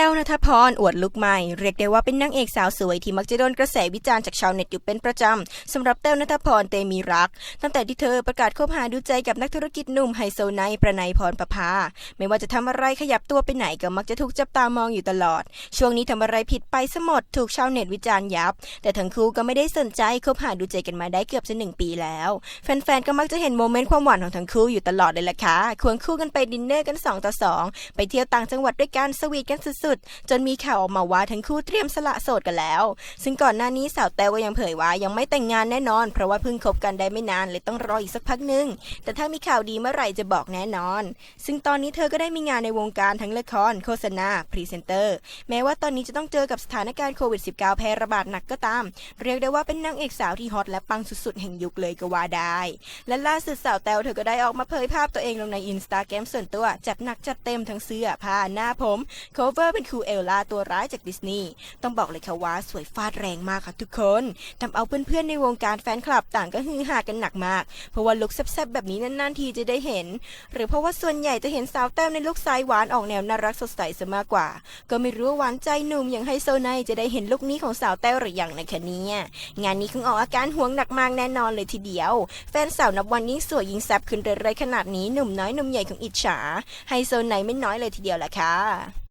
ต้วนัทพร อวดลุกใหม่ เรียกได้ว่าเป็นนางเอกสาวสวยที่มักจะโดนกระแสวิจารณ์จากชาวเน็ตอยู่เป็นประจำสำหรับแต้วนัทพรเตมีรัก ตั้งแต่ที่เธอประกาศคบหาดูใจกับนักธุรกิจหนุ่มไฮโซไนท์ประนัยพรประภา ไม่ว่าจะทำอะไรขยับตัวไปไหนก็มักจะถูกจับตามองอยู่ตลอด ช่วงนี้ทำอะไรผิดไปซะหมดถูกชาวเน็ตวิจารณ์ยับ แต่ทั้งคู่ก็ไม่ได้สนใจคบหาดูใจกันมาได้เกือบจะหนึ่งปีแล้วแฟนๆก็มักจะเห็นโมเมนต์ความหวานของทั้งคู่อยู่ตลอดเลยล่ะค่ะควงคู่กันไปดินเนอร์กัน2ต่อ2ไปเที่ยวต่างจังหวัดด้วยกันสวีทกันสุดๆจนมีข่าวออกมาว่าทั้งคู่เตรียมสละโสดกันแล้ว ซึ่งก่อนหน้านี้สาวแต้วก็ยังเผยว่ายังไม่แต่งงานแน่นอน เพราะว่าเพิ่งคบกันได้ไม่นานเลยต้องรออีกสักพักหนึง แต่ถ้ามีข่าวดีเมื่อไหร่จะบอกแน่นอน ซึ่งตอนนี้เธอก็ได้มีงานในวงการทั้งละคร โฆษณา พรีเซนเตอร์ แม้ว่าตอนนี้จะต้องเจอกับสถานการณ์โควิด -19 แพร่ระบาดหนักก็ตาม เรียกได้ว่าเป็นนางเอกสาวที่ฮอตและปังสุดๆแห่งยุคเลยก็ว่าได้ และล่าสุดสาวแต้วเธอก็ได้ออกมาเผยภาพตัวเองลงในอินสตาแกรมส่วนตัวจัดหนักจัดเต็มทั้งเสื้อผ้าหน้าผมโคเวอร์เป็นครูเอลล่าตัวร้ายจากดิสนีย์ต้องบอกเลยค่ะว่าสวยฟาดแรงมากค่ะทุกคนทำเอาเพื่อนๆในวงการแฟนคลับต่างก็ฮือฮากันหนักมาก เพราะว่าลุคแซ่บๆแบบนี้นานๆทีจะได้เห็น หรือเพราะว่าส่วนใหญ่จะเห็นสาวแต้วในลุคสายหวานออกแนวน่ารักสดใสซะมากกว่า ก็ไม่รู้ว่าหวานใจหนุ่มอย่างไฮโซไนจะได้เห็นลุคนี้ของสาวแต้วหรือยังนะคะเนี่ยงานนี้คงออกอาการห่วงหนักมากแน่นอนเลยทีเดียว แฟนสาวนับวันยิ่งสวยยิ่งแซ่บขึ้นเรื่อยๆขนาดนี้หนุ่มน้อยหนุ่มใหญ่ของอิจฉาไฮโซไนไม่น้อยเลยทีเดียวแหละค่ะ